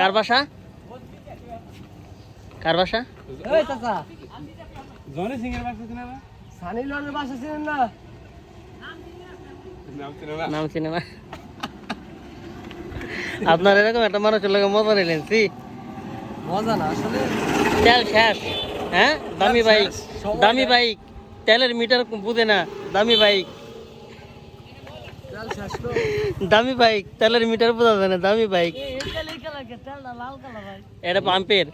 কার বাসা? কার বাসা? এই চাচা। জনি সিং এর বাসা চিনা সানি লিওনের বাসা ছিলেন না? নাম চিনা চিনে না। আপনার এরকম একটা মানুষের লোক মজা নিলেন সি মজা না আসলে। তেল শেষ হ্যাঁ? দামি বাইক দামি বাইক তেলের মিটার বুঝে না দামি বাইক। দামি বাইক তেলের মিটার বোঝা যায় না দামি বাইক। এটা পাম্পের।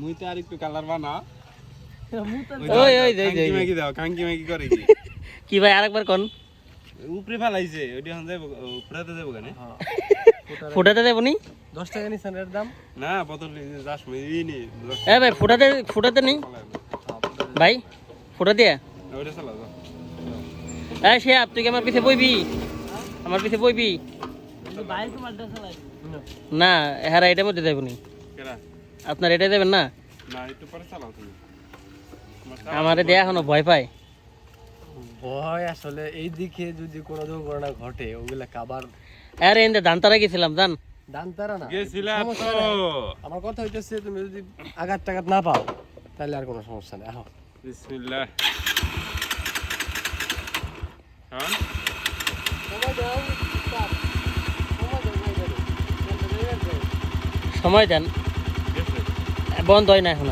মুই তো আর একটু কালার বানা। ওই, ওই, ওই, কাঙ্কি ওই। দাও কাঙ্কি মাকি করে কি? কি ভাই আরেকবার কোন? উপরে ফেলাইছে ওইটা হন যাইব উপরেতে যাইব কেন? ফুটাতে দেবো নি? দশ টাকা নিছেন এর দাম? না বোতল যাস মই নি এ ভাই ফুটাতে ফুটাতে নেই ভাই ফুটা দিয়ে। ওইটা চালা যাও। এই সে তুই কি আমার পিছে বইবি? আমার পিছে বইবি? না হ্যাঁ এটার মধ্যে যাব নি। কেরা? আপনার এটা দেবেন না? না একটু পরে চালাও তুমি। আমার দেয়া এখনও ভয় পায়। ভয় আসলে এই দিকে যদি কোনো দুর্ঘটনা ঘটে ওগুলা কাবার আরে এনতে ধান তারা গেছিলাম জান। দান তারা না? গেছিলা সমস্যা তো আমার কথা হইতেছে তুমি যদি আঘাত টাঘাত না পাও তাহলে আর কোনো সমস্যা নেই। আহ। বিসমিল্লাহ। হ্যাঁ? সময় দেন। বন্ধ হয় না এখন।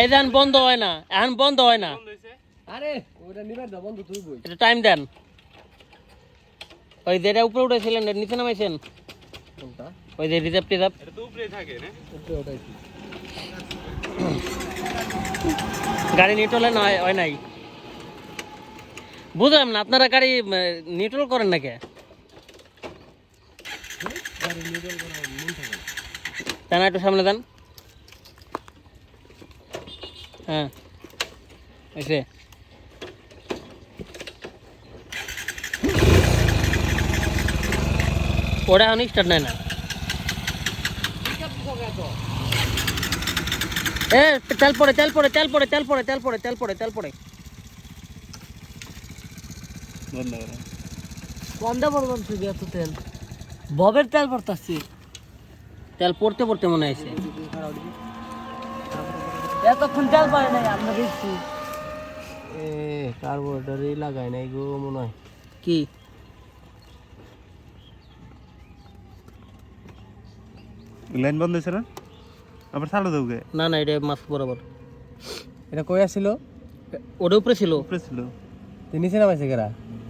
এই দেন বন্ধ হয় না। এখন বন্ধ হয় না। বন্ধ হইছে আরে ওটা নিবার দাও বন্ধু তুই বই। এটা টাইম দেন। ওই যেটা উপরে উঠেছিলেন নিচে নামাইছেন? ওই যে রিজার্ভ টিজার্ভ উপরে থাকে না উপরে ওটাইছি গাড়ি নিউট্রালে হয়- নাই। বুঝলাম না আপনারা গাড়ি নিউট্রাল করেন নাকি। একটু সামনে দেন। হ্যাঁ। ওটা এখন স্টার্ট নেয় না? এ তেল পড়ে তেল পড়ে তেল পড়ে তেল পড়ে তেল পড়ে তেল পড়ে তেল পড়ে। বন্ধ করো। বন্ধ এত তেল। ববের তেল পড়তাছি। তেল পড়তে পড়তে মনে হয়েছে। এতক্ষণ তেল পায় নাই আমরা দেখছি। এ কার্বোরেটরই লাগাই নাই গো মনে হয়। কি? লাইন বন্ধ হয়েছে না? আবার চালু দাও না না এটা মাছ বরাবর। এটা কই আসছিল ওটা উপরে ছিল। উপরে ছিল। তুই নিচে নামাইছে কেরা?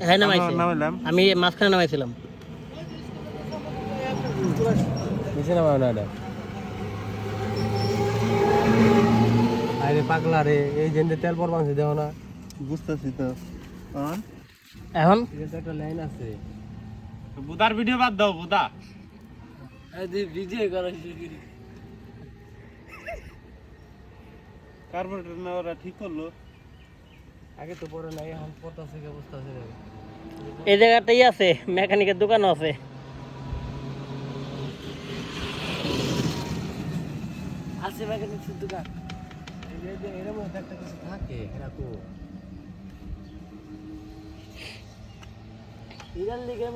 হ্যাঁ নামাইছে। নামাইলাম। আমি মাঝখানে নামাইছিলাম। নিচে নামায় না এটা। আরে পাগলা রে এই যে তেল পর মাংস দেও না। বুঝতেছি তো। এখন? একটা লাইন আছে। বুদার ভিডিও বাদ দাও বুদা। এই ভিডিও করা। কার্বোরেটর না ওরা ঠিক করল। আগে তো পরে নাই এখন পড়তাছে কি অবস্থা আছে এই জায়গাটাই আছে মেকানিকের দোকানও আছে। আছে মেকানিক দোকান। এই যে- যে এর মধ্যে একটা কিছু থাকে এরা তো এটার লিগে